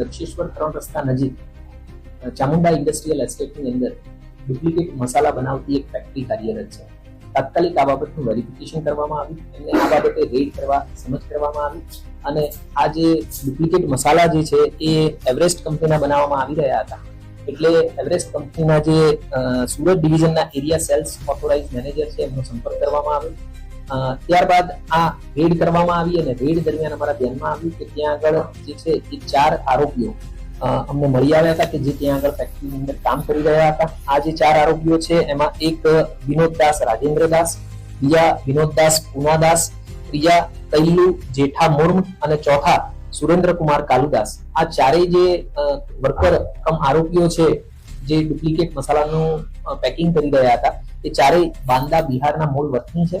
દક્ષેશ્વર ત્રણ રસ્તા નજીક ચામુંડા ઇન્ડસ્ટ્રીયલ એસ્ટેટની અંદર ડુપ્લિકેટ મસાલા બનાવતી એક ફેક્ટરી કાર્યરત છે. તાત્કાલિક આ બાબતનું વેરિફિકેશન કરવામાં આવ્યું. એમને આ બાબતે રેડ કરવા, સમજ કરવામાં આવી અને આ જે ડુપ્લિકેટ મસાલા જે છે એ એવરેસ્ટ કંપનીના બનાવવામાં આવી રહ્યા હતા. એટલે એવરેસ્ટ કંપનીના જે સુરત ડિવિઝનના એરિયા સેલ્સ ઓથોરાઇઝ મેનેજર છે, એમનો સંપર્ક કરવામાં આવ્યો. ત્યારબાદ આ રેડ કરવામાં આવી અને રેડ દરમિયાન અમારા ધ્યાનમાં આવ્યું કે ત્યાં આગળ જે છે, એ ચાર આરોપીઓ અમને મળી આવ્યા હતા કે જે ત્યાં આગળ ફેક્ટરીની અંદર કામ કરી રહ્યા હતા. આ જે ચાર આરોપીઓ છે, એમાં એક વિનોદદાસ રાજેન્દ્રદાસ બીજા વિનોદદાસ પૂનાદાસ ત્રીજા તૈલુ, જેઠા મુર્મ અને ચોથા સુરેન્દ્રકુમાર કાલુદાસ. આ ચારેય જે વર્કર કમ આરોપીઓ છે, જે ડુપ્લિકેટ મસાલાનું પેકિંગ કરી રહ્યા હતા, એ ચારેય બાંદા બિહારના મૂળ વતની છે.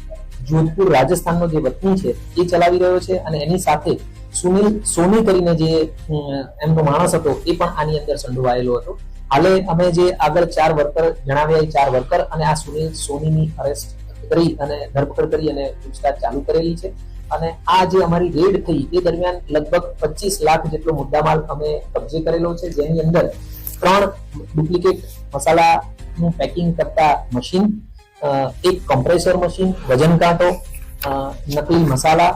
જોધપુર રાજસ્થાનનો જે વતની છે, એ ચલાવી રહ્યો છે અને એની સાથે સુનિલ, સોની કરીને જે એમનો માણસ હતો, એ પણ આની અંદર સંડોવાયેલો હતો. હાલે અમે જે આગળ ચાર વર્કર જણાવ્યા એ ચાર વર્કર અને આ સુનિલ સોનીની અરેસ્ટ કરી અને ધરપકડ કરી અને પૂછતાછ ચાલુ કરેલી છે. અને આ જે અમારી રેડ થઈ, એ દરમિયાન લગભગ પચીસ લાખ જેટલો મુદ્દામાલ અમે કબજે કરેલો છે, જેની અંદર ત્રણ ડુપ્લિકેટ મસાલાનું પેકિંગ કરતા મશીન એક કમ્પ્રેસર મશીન વજન કાંટો નકલી મસાલા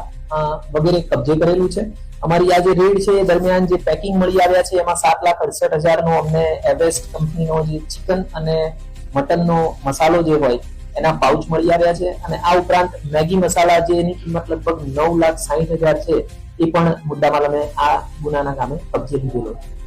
વગેરે કબજે કરેલું છે. અમારી આ જે રેડ છે, એ દરમિયાન જે પેકિંગ મળી આવ્યા છે, એમાં સાત લાખ અડસઠ હજારનો અમને એવેસ્ટ કંપનીનો જે ચિકન અને મટનનો મસાલો જે હોય, એના પાઉચ મળી આવ્યા છે. અને આ ઉપરાંત મેગી મસાલા જે એની કિંમત લગભગ નવ લાખ સાહીઠ હજાર છે, એ પણ મુદ્દામાલ અમે આ ગુનાના કામે કબજે લીધેલો છે.